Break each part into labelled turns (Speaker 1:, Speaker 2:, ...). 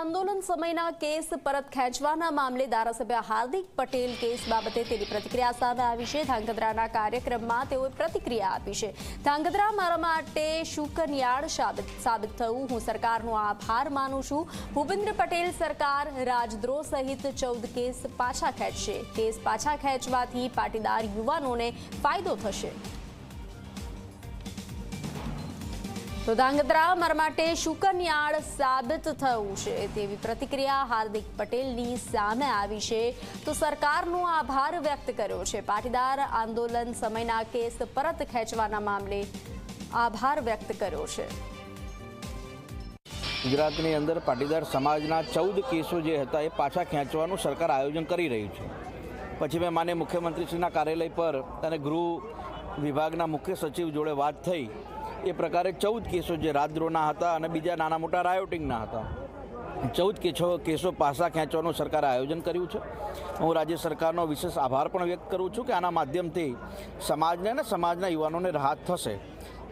Speaker 1: આંદોલન સમયના કેસ પરત ખેંચવાના મામલે ધારાસભ્ય હાર્દિક પટેલ કેસ બાબતે તેની પ્રતિક્રિયા સામે આવી છે. ધાંગધ્રાના કાર્યક્રમમાં તેઓએ પ્રતિક્રિયા આપી છે. ધાંગધ્રા, મારા માટે શુકનયાળ સાબિત થયું. હું સરકારનો આભાર માનું છું. ભૂપેન્દ્ર પટેલ સરકાર રાજદ્રોહ સહિત ચૌદ કેસ પાછા ખેંચશે. કેસ પાછા ખેંચવાથી પાટીદાર યુવાનોને ફાયદો થશે. તો ધાંગધ્રા મારા માટે શુકનિયાળ સાબિત થયું છે. તેવી પ્રતિક્રિયા હાર્દિક પટેલની સામે આવી છે. તો સરકારનો આભાર વ્યક્ત કર્યો છે. પાટીદાર આંદોલન સમયના કેસ પરત ખેંચવાના મામલે આભાર વ્યક્ત કર્યો છે.
Speaker 2: ગુજરાતની અંદર પાટીદાર સમાજના ચૌદ કેસો જે હતા એ પાછા ખેંચવાનું સરકાર આયોજન કરી રહ્યું છે. પછી મેં માન્ય મુખ્યમંત્રીશ્રીના કાર્યાલય પર અને ગૃહ વિભાગના મુખ્ય સચિવ જોડે વાત થઈ. એ પ્રકારે ચૌદ કેસો જે રાજદ્રોહના હતા અને બીજા નાના મોટા રાયોટિંગના હતા. ચૌદ કેસો કેસો પાસા ખેંચવાનું સરકારે આયોજન કર્યું છે. હું રાજ્ય સરકારનો વિશેષ આભાર પણ વ્યક્ત કરું છું કે આના માધ્યમથી સમાજને અને સમાજના યુવાનોને રાહત થશે.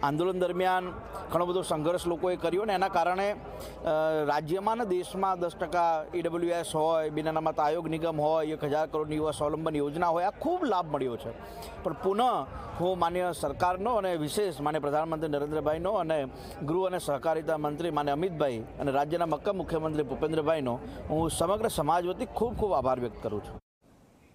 Speaker 2: આંદોલન દરમિયાન ઘણો બધો સંઘર્ષ લોકોએ કર્યો ને એના કારણે રાજ્યમાં ને દેશમાં દસ ટકા ઈડબ્લ્યુએસ હોય બિન અનામત આયોગ નિગમ હોય, એક હજાર કરોડની યુવા સ્વાવલંબન યોજના હોય, આ ખૂબ લાભ મળ્યો છે. પણ પુનઃ હું માન્ય સરકારનો અને વિશેષ માન્ય પ્રધાનમંત્રી નરેન્દ્રભાઈનો અને ગૃહ અને સહકારિતા મંત્રી માન્ય અમિતભાઈ અને રાજ્યના મક્કમ મુખ્યમંત્રી ભૂપેન્દ્રભાઈનો હું સમગ્ર સમાજ વતી ખૂબ ખૂબ આભાર વ્યક્ત કરું છું.